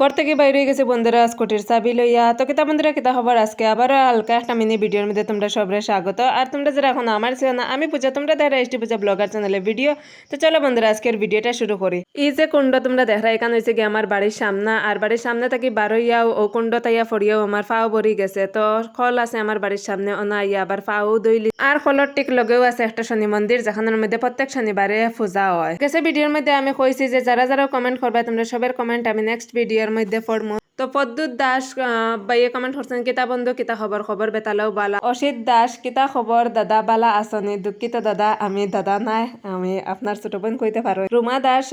ঘর থেকে বাইরে হয়ে গেছে বন্ধুরা, স্কুটির চাবি লইয়া। তো কিতা বন্ধুরা কিতা খবর আজকে আবারও হালকা একটা মিনি ভিডিওর মধ্যে তোমরা সবরে স্বাগত। আর তোমরা যারা এখন আমার ছিল না আমি পূজা, তোমরা দেখা এসটি পূজা ব্লগার চ্যানেলে ভিডিও তো চলো বন্ধুরা, আজকের ভিডিওটা শুরু করি। এই যে কুণ্ড তোমরা দেখা এখানে হয়েছে কি আমার বাড়ির সামনে। আর বাড়ির সামনে থাকি বারোইয়াও, ও কুণ্ড তাইয়া ফরিয়াও আমার ফাও ভরি গেছে। তো খল আছে আমার বাড়ির সামনে, অনা ইয়া আবার ফাও দইলি। আর খলর টিক লগেও আছে একটা শনি মন্দির, যেখানের মধ্যে প্রত্যেক শনিবারে পূজা হয়। গেছে ভিডিওর মধ্যে আমি কইছি যে যারা যারা কমেন্ট করবে, তোমরা সবের কমেন্ট আমি নেক্সট ভিডিওর মধ্যে ফর্ম তো পদ্মুত দাস বাইয়ে কমেন্ট করছেন কিতা বন্ধু কিতা খবর খবর বেতালাও বালা। অসিত দাস কিতা খবর দাদা বালা আসনি দুঃখিত দাদা, আমি দাদা নাই, আমি আপনার ছোট বোন কইতে পারো রুমা দাস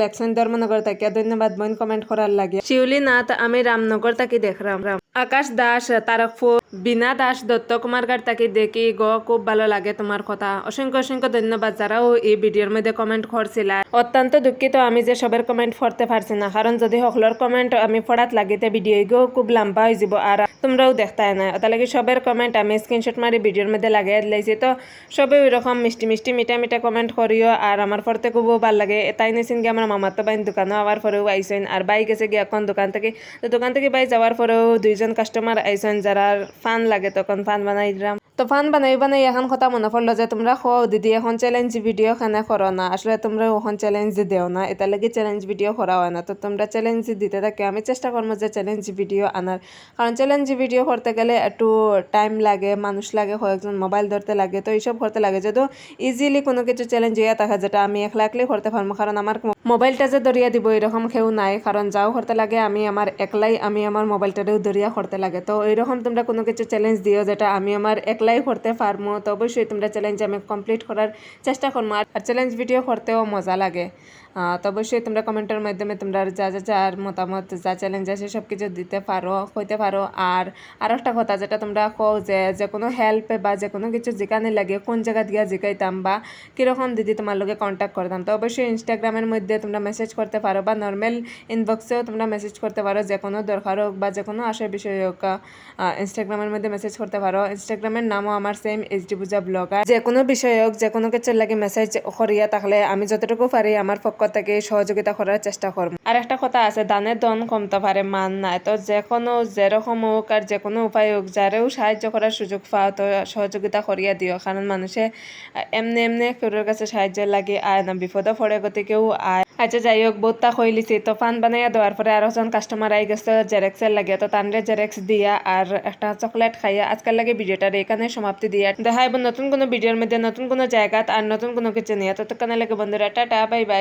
লেকশন ধর্মনগর থেকে ধন্যবাদ বোন কমেন্ট করার লাগে। শিউলি নাথ, আমি রামনগর থেকে দেখলাম আকাশ দাস তারকপুর বিনা দাস দত্ত কুমার গার তাকে দেখি গ, খুব ভালো লাগে তোমার কথা। অসংখ্য অসংখ্য ধন্যবাদ যারাও এই ভিডিওর মধ্যে কমেন্ট করছিলা অত্যন্ত দুঃখিত আমি যে সবের কমেন্ট পড়তে পারছি না কারণ যদি সকলের কমেন্ট আমি পড়াত লাগিতে ভিডিও গো খুব লম্বা হয়ে যাব আর তোমরাও দেখতাই না তার লাগে সবের কমেন্ট আমি স্ক্রিনশট মারি ভিডিওর মধ্যে লাগাই দিলাইছি। তো সবে ওই রকম মিষ্টি মিষ্টি, মিঠা মিঠা কমেন্ট করিও আর আমার পড়তে খুব ভালো লাগে। তাই নিয়েছেন গিয়ে আমার মামার তো বাইন দোকানও আবার পরেও আইসেন আর বাই গেছে গিয়ে এখন দোকান থেকে, তো দোকান থেকে বাই যাওয়ার পরেও দুইজন কাস্টমার আইসেন যারা ফান লাগে তখন ফান বানাই দিলাম। তো ফান বানাই বানাই এখন কথা মনে পড়ল যে তোমরা খো দিদি, এখন চ্যালেঞ্জ ভিডিও খানে করো না? আসলে তোমরা ওখান চ্যালেঞ্জ দেও না, এটা লাগে চ্যালেঞ্জ ভিডিও করা হয় না। তো তোমরা চ্যালেঞ্জ দিতে থাকে। আমি চেষ্টা করব যে চ্যালেঞ্জ ভিডিও আনার কারণ চ্যালেঞ্জ ভিডিও করতে গেলে একটু টাইম লাগে মানুষ লাগে, কয়েকজন মোবাইল ধরতে লাগে। তো এইসব করতে লাগে। যদিও ইজিলি কোনো কিছু চ্যালেঞ্জ হইয়া থাকে, যেটা আমি একলা একলাই করতে পারব কারণ আমার মোবাইলটা যে দরিয়া দিব এরকম কেউ নাই। কারণ যাও করতে লাগে, আমি আমার একলাই, আমি আমার মোবাইলটারেও দরিয়া করতে লাগে। তো এইরকম তোমরা কোনো কিছু চ্যালেঞ্জ দিও যেটা আমি আমার একলাই করতে পারব তো অবশ্যই তোমরা চ্যালেঞ্জ আমি কমপ্লিট করার চেষ্টা করব আর চ্যালেঞ্জ ভিডিও করতেও মজা লাগে। তো অবশ্যই তোমরা কমেন্টের মাধ্যমে তোমরা যা যা যার মতামত, যা চ্যালেঞ্জ আছে সব কিছু দিতে পারো হইতে পারো আর আর একটা কথা যেটা তোমরা কও যে যে কোনো হেল্প বা যে কোনো কিছু যেখানে লাগে কোন জায়গা দিয়ে জিকাইতাম বা কীরকম দিদি তোমার লগে কন্ট্যাক্ট করতাম তো অবশ্যই ইনস্টাগ্রামের মধ্যে তোমরা মেসেজ করতে পারো বা নর্মাল ইনবক্সেও তোমরা মেসেজ করতে পারো, যে কোনো দরকার হোক বা যে কোনো আশার বিষয় হোক ইনস্টাগ্রামের মধ্যে মেসেজ করতে পারো। ইনস্টাগ্রামের নামও আমার same H D Puja blogger যে কোনো বিষয় হোক, যে কোনো কিছু লাগে মেসেজ করিয়া থাকলে আমি যতটুকু পারি আমার পক্ষ থেকে সহযোগিতা করার চেষ্টা করব আর একটা কথা আছে দানের দন কমতে পারে, মান নাই। তো যে কোনো, যেরকম হোক আর যে কোনো উপায় হোক যারেও সাহায্য করার সুযোগ পাও, তো সহযোগিতা করিয়া দিও কারণ মানুষে এমনি এমনি কারোর কাছে সাহায্য লাগে আয় না বিপদে পড়ে গতিকেও আয় আচ্ছা যাই হোক বোত্তা কইলিছি তো ফান বানাইয়া দেওয়ার পরে আরও জন কাস্টমার আই গেছে জেরেক্সের লাগে। তো তানরে জেরেক্স দিয়া আর একটা চকলেট খাইয়া আজকাল লাগে ভিডিওটার এখানে সমাপ্তি দিয়া। দেখা এবং নতুন কোনো ভিডিওর মধ্যে নতুন কোনো জায়গাত আর নতুন কোনো কিছু নিয়ে ততক্ষণে লাগে বন্ধুরা, টাটা বাই বাই